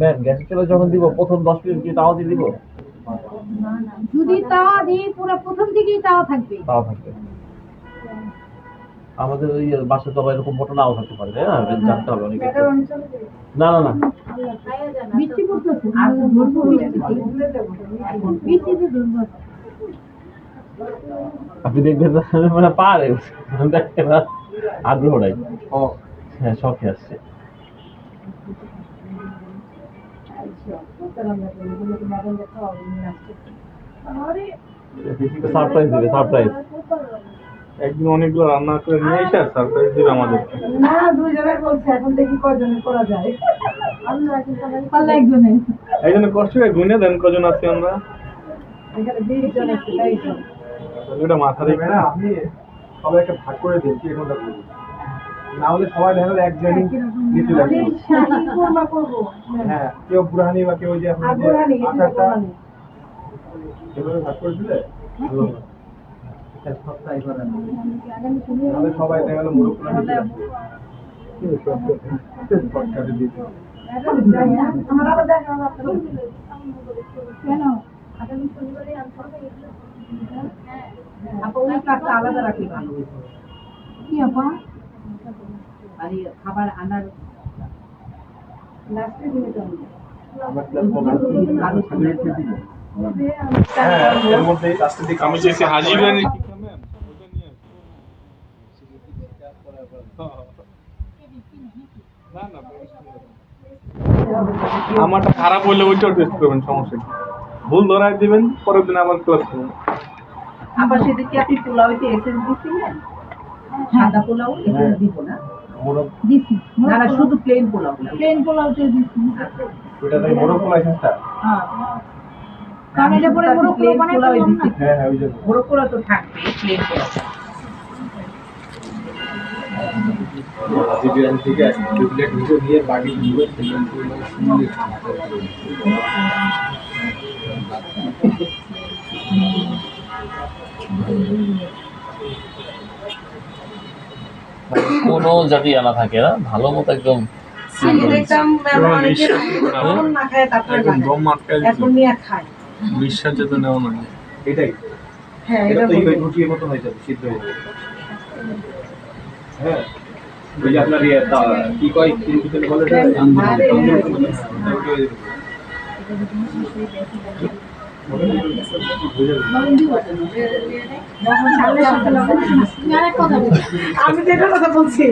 Ma'am গ্যাসের চুলা যখন দিব প্রথম দশ মিনিট কি তাও দিয়ে দিব? যদি তাওয়া দিই পুরো প্রথম থেকেই তাওয়া থাকবে। তাও থাকবে। আমাদের ওই বাসা তো এরকম মোটা নাও থাকতে পারে তাই না? এটা জানতে হবে অনেক। না না না। বৃষ্টি পড়তেছে। ধরবো বৃষ্টিতে ধরবো। আপনি দেখবেন মানে পারে দেখতে আগ্রহ নাই। হ্যাঁ শখে আসছে। সারপ্রাইজ দিবে সারপ্রাইজ একদিন অনেকগুলো রান্না করে নিয়ে এসে সারপ্রাইজ দিবে আমাদেরকে। না দুইজনের বলছে এখন দেখি কয়জনের করা যায়। পাল্লা একজনের এই জন্য কষ্ট করে গুনে দেন কজন আছি আমরা? এখানে বিশ জন আছে তেইশ জন ওটা মাথা রেখে ম্যাডাম আপনি সবাইকে ভাগ করে দিন কি না হলে সবাই দেখা গেলো একজনই লাগবে হ্যাঁ কেউ বুড়ানি বা কেউ যে এভাবে ভাগ করে দিলে ভালো সবাই দেখা গেলো কেন? আপা ওই আলাদা রাখলে ভালো কি আপা? খাবার আনার আমার হ্যাঁ আমি হাজি বিরিয়ানি না আমারটা খারাপ হলে ওইটাও টেস্ট করবেন সমস্যা কি ভুল ধরাই দিবেন পরের দিন আবার ক্লাস করবেন। আবার সেদিকে আপনি পোলাওতে এসেন্স দিছিলেন? সাদা পোলাও এসেন্স দিব না। মোরগ? দিছি। না না শুধু প্লেন পোলাও। প্লেন পোলাওতে দিছি। মোরগ পোলা এসেন্সটা হ্যাঁ। কারণ এটা পরে মোরগ প্লেন বানাই পোলাও ফেললাম না। দিছি। হ্যাঁ হ্যাঁ ওই জন্য মোরগ পোলাও তো থাকবে প্লেন পোলাও। বিরিয়ানি থেকে দু প্লেট ভিডিও দিয়ে বাকি দিবেন কোনো জাতি আনা থাকে না ভালো মতো একদম বিশ্বাস যেতে নেওয়া না এটাই। হ্যাঁ এটা মতো হয়ে যাবে সিদ্ধ হয়ে যাবে। হ্যাঁ। ওই যে আপনার ইয়ে কি কয় বলে হ্যাঁ। হ্যাঁ, হয়ে আমি যেটা কথা বলছি